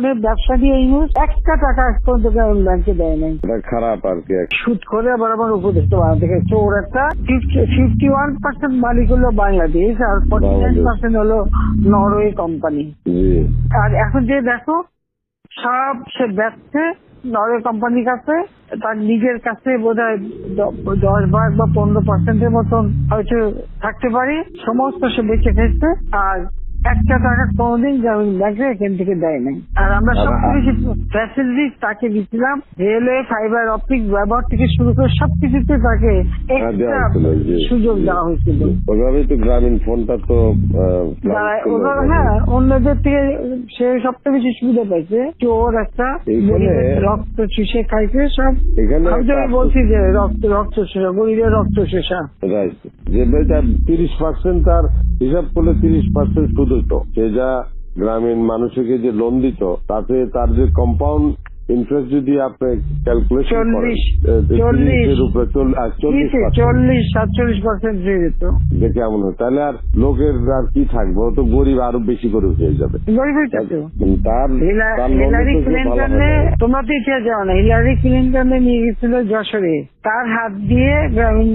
ফোনের ব্যবসা দিয়ে ইউজ একটা টাকা পর্যন্ত গ্রামীণ ব্যাংকে দেয় নাই। এটা খারাপ আর কি। সুদ করে আবার আমার উপদেষ্টা বানাতে গেছে। চোর একটা ফিফটি ওয়ান পার্সেন্ট মালিক হলো বাংলাদেশ আর ফর্টি নাইন পার্সেন্ট হলো নরওয়ে কোম্পানি আর এখন যে দেখো সব সে ব্যবসা নরওয়ে কোম্পানির কাছে তার নিজের কাছে বোধ হয় দশ ভাগ বা পনেরো পার্সেন্টের মতন হয়তো থাকতে পারে। সমস্ত সে বেঁচে খেয়েছে আর একটা টাকা কোনোদিন গ্রামীণ ব্যাংকে এখান থেকে দেয় নাই। আর আমরা সব কিছু ফ্যাসিলিটি তাকে দিচ্ছিলাম রেলওয়ে ফাইবার অপটিক ব্যবহার থেকে শুরু করে সবকিছুতে তাকে হ্যাঁ। সুযোগ দেওয়া হয়েছিল। ওইভাবেই তো গ্রামীণ ফোনটা তো। ওরা হ্যাঁ অন্যদের থেকে সে সবচেয়ে বেশি সুবিধা পাইছে। চোর একটা এইখানে- রক্ত চুষে খাইছে সব আমি বলছি যে রক্ত রক্ত শেষা গরিবের রক্ত শেষা রাইট যে তার তিরিশ পার্সেন্ট তার হিসাব করলে তিরিশ পার্সেন্ট সুদ হইতো। সে যা গ্রামীণ মানুষকে যে লোন দিত তাতে তার যে কম্পাউন্ড ইন্টারেস্ট যদি আপনি ক্যালকুলেশন করেন চল্লিশ, সাতচল্লিশ পার্সেন্ট হয়ে যেত যে কেমন হয় তাহলে আর লোকের আর কি থাকবে? তো গরিব আরও বেশি করে হয়ে যাবে। হিলারি ক্লিন্টনে তোমরা তো ইতিহাস না। হিলারি ক্লিন্টনে নিয়ে গেছিল যশোরে। তার হাত দিয়ে গ্রামীণ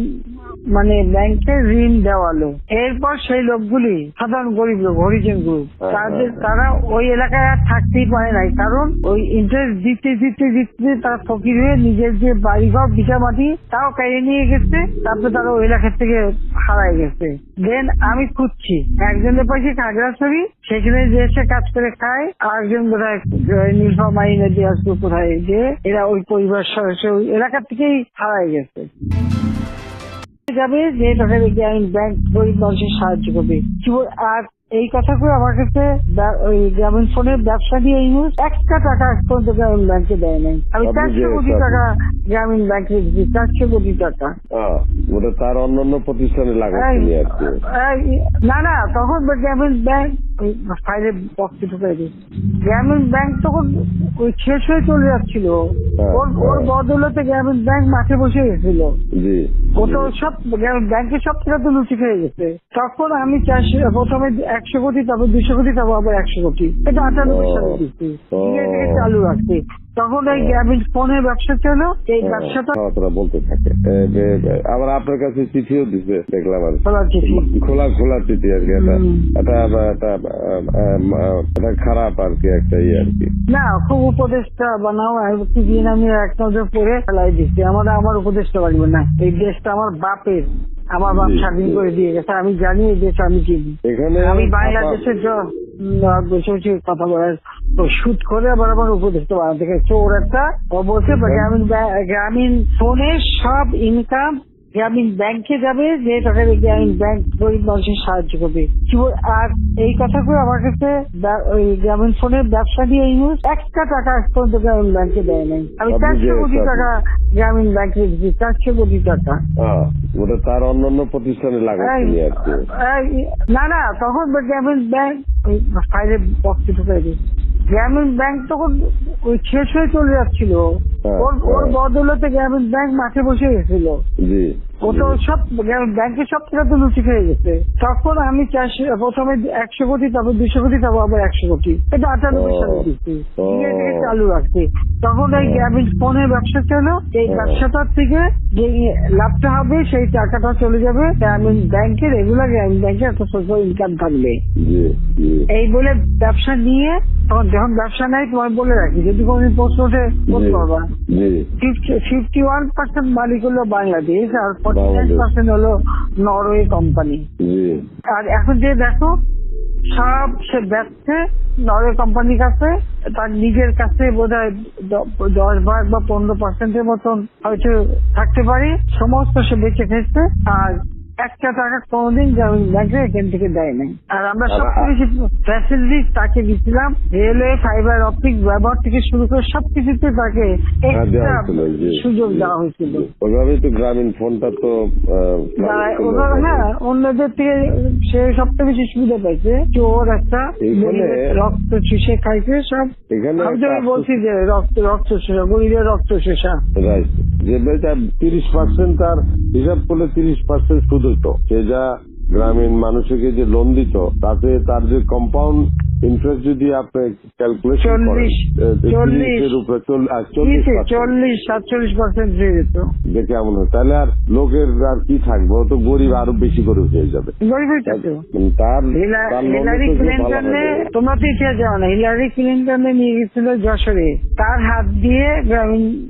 মানে ব্যাংকে ঋণ দেওয়ালো এরপর সেই লোকগুলি সাধারণ গরিব লোক হরিজন গ্রুপ হ্যাঁ, তাদের হ্যাঁ। তারা ওই এলাকায় আর থাকতেই পারে নাই। কারণ ওই ইন্টারেস্ট দিতে দিতে দিতে তারা ফকির হয়ে নিজের যে বাড়িঘর বিটা মাটি তাও কেড়ে নিয়ে গেছে। তারপরে তারা ওই এলাকা থেকে হারায় গেছে। দেন আমি খুঁজছি। একজনের পাশে খাগড়াছড়ি সেখানে যে এসে কাজ করে খায় আর একজন বোধহয় নীলফামারি নদী আসবে কোথায় যে এরা ওই পরিবার সদস্য এলাকা থেকেই হারায় গেছে। যাবে যে দিয়ে গ্রামীণ ব্যাংক গরিব মানুষের সাহায্য করবে। আর এই কথা কথাগুলো আমার কাছে ওই গ্রামীণ ফোনের ব্যবসা দিয়ে এই মুহূর্তে একটা টাকা পর্যন্ত গ্রামীণ ব্যাংকে দেয় নাই। আমি চারশো কোটি টাকা গ্রামীণ ব্যাংকে দিচ্ছি চারশো কোটি টাকা। ওটা তার অন্যান্য প্রতিষ্ঠানে এই- না না তখন গ্রামীণ ব্যাংক ওই ফাইলে বক্সে ঢুকে দিই গ্রামীণ ব্যাংক তখন ওই শেষ হয়ে চলে যাচ্ছিল। হ্যাঁ, ওর ওর হ্যাঁ। বদলতে গ্রামীণ ব্যাংক মাঠে বসে গেছিল। ওটা ও তো সব গ্রামীণ ব্যাংকের সব টাকা তো লুচি খেয়ে গেছে। তখন আমি চারশো প্রথমে একশো কোটি তারপর দুশো কোটি তারপর আবার একশো কোটি। এটা আটানব্বই। সালে দিচ্ছি। চালু রাখছি তখন এই। গ্রামীণ ফোনের ব্যবসা ছিল এই হ্যাঁ, ব্যবসাটা কথাবার্তা বলতে থাকে। যে- আবার আপনার কাছে চিঠিও দিছে দেখলাম আর খোলা খোলা চিঠি আর কি এটা এটা এটা এটা খারাপ আর কি একটা ইয়ে আর কি। না খুব উপদেশটা বানাও কি দিন আমি এক নজর পরে ফেলাই দিচ্ছি। আমার আমার উপদেশটা লাগবে না। এই দেশটা আমার বাপের আমার বাপ স্বাধীন করে দিয়ে গেছে আমি জানি এই দেশ আমি চিনি এখানে আমি বাংলাদেশের বসে বসে কথা বলার তো সুদ করে আবার আমার উপদেশটা বানাতে গেছে চোর একটা বলছে গ্রামীণ গ্রামীণ ফোনের সব ইনকাম গ্রামীণ ব্যাংকে যাবে যে টাকা দিয়ে গ্রামীণ ব্যাংক গরিব মানুষের সাহায্য করবে। আর এই কথাগুলো আমার কাছে ওই গ্রামীণ ফোনের ব্যবসা দিয়ে ইউজ একটা টাকা আজ পর্যন্ত গ্রামীণ ব্যাংকে দেয় নাই। আমি চারশো কোটি টাকা গ্রামীণ ব্যাংকে দিচ্ছি চারশো কোটি টাকা। ওটা তার অন্যান্য প্রতিষ্ঠানে এই- এই- না না তখন গ্রামীণ ব্যাংক ওই ফাইলে বক্সে ঢুকে দিয়েছে গ্রামীণ ব্যাংক তখন ওই শেষ হয়ে চলে যাচ্ছিল। হ্যাঁ, ওর ওর হ্যাঁ। বদলতে গ্রামীণ ব্যাংক মাঠে বসে গেছিল। জি। ও তো সব গ্রামীণ ব্যাংকের সব টাকা তো লুচি খেয়ে গেছে। তখন আমি চারশো প্রথমে একশো কোটি তারপর দুশো কোটি তারপর আবার একশো কোটি। এটা আটানব্বই। সালে দিচ্ছি চালু রাখছি। তখন এই। গ্রামীণ ফোনের ব্যবসা ছিল। এই ব্যবসাটার থেকে যে লাভটা হবে সেই টাকাটা চলে যাবে গ্রামীণ ব্যাংকে। রেগুলার গ্রামীণ ব্যাংকে একটা সোশ্যাল ইনকাম থাকবে। এই বলে ব্যবসা নিয়ে তখন যখন ব্যবসা নাই তোমায় বলে রাখি যদি কোনো প্রশ্ন ওঠে বলতে পারবা। ফিফটি ওয়ান পার্সেন্ট মালিক হলো বাংলাদেশ আর পার্সেন্ট হলো নরওয়ে কোম্পানি আর এখন যে দেখো সব সে ব্যবসা নরওয়ে কোম্পানির কাছে তার নিজের কাছে বোধ হয় দশ ভাগ বা পনেরো পার্সেন্টের মতন হয়তো থাকতে পারে। সমস্ত সে বেঁচে খেয়েছে আর একটা টাকা কোনোদিন ব্যাংকে এখান থেকে দেয় নাই। আর আমরা সব আবার- কিছু ফ্যাসিলিটি তাকে দিচ্ছিলাম রেলওয়ে ফাইবার অপটিক ব্যবহার থেকে শুরু করে সবকিছুতে তাকে হ্যাঁ। সুযোগ দেওয়া হয়েছিল। ওইভাবেই তো গ্রামীণ ফোনটা তো হ্যাঁ অন্যদের থেকে সে সবচেয়ে বেশি সুবিধা পাইছে চোর একটা এইখানে- রক্ত চুষে খাইছে সব। আমি বলছি যে রক্ত রক্ত শেষা গরিবের রক্ত শেষা রাইট। যে তার তিরিশ পার্সেন্ট তার হিসাব করলে তিরিশ পার্সেন্ট সুদ হইতো। সে যা গ্রামীণ মানুষকে যে লোন দিত তাতে তার যে কম্পাউন্ড ইন্টারেস্ট যদি আপনি ক্যালকুলেশন করেন চল্লিশ, সাতচল্লিশ পার্সেন্ট হয়ে যেত দেখে কেমন হয় তাহলে আর লোকের আর কি থাকবে? ও তো গরিব আরও বেশি করে হয়ে যাবে। মানে তার হিলা- তার হিলারি ক্লিন্টনে। তোমরা তো ইতিহাস জানো না হিলারি ক্লিন্টনে নিয়ে গেছিল যশোরে। তার হাত দিয়ে গ্রামীণ